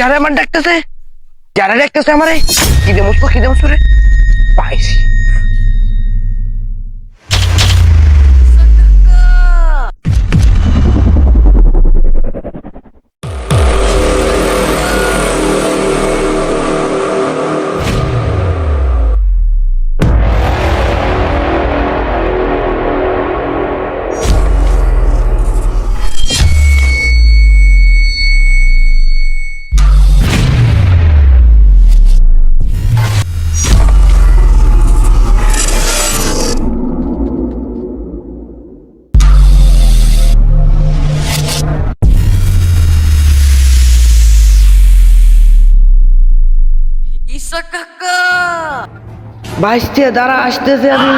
আমার ডাকতেছে? যারা ডাকতেছে আমারে? কি দেমস কি দেমস রে? পাইছি। ঈশা কাকা বাইশতে দাঁড়া আসতেছে আমি।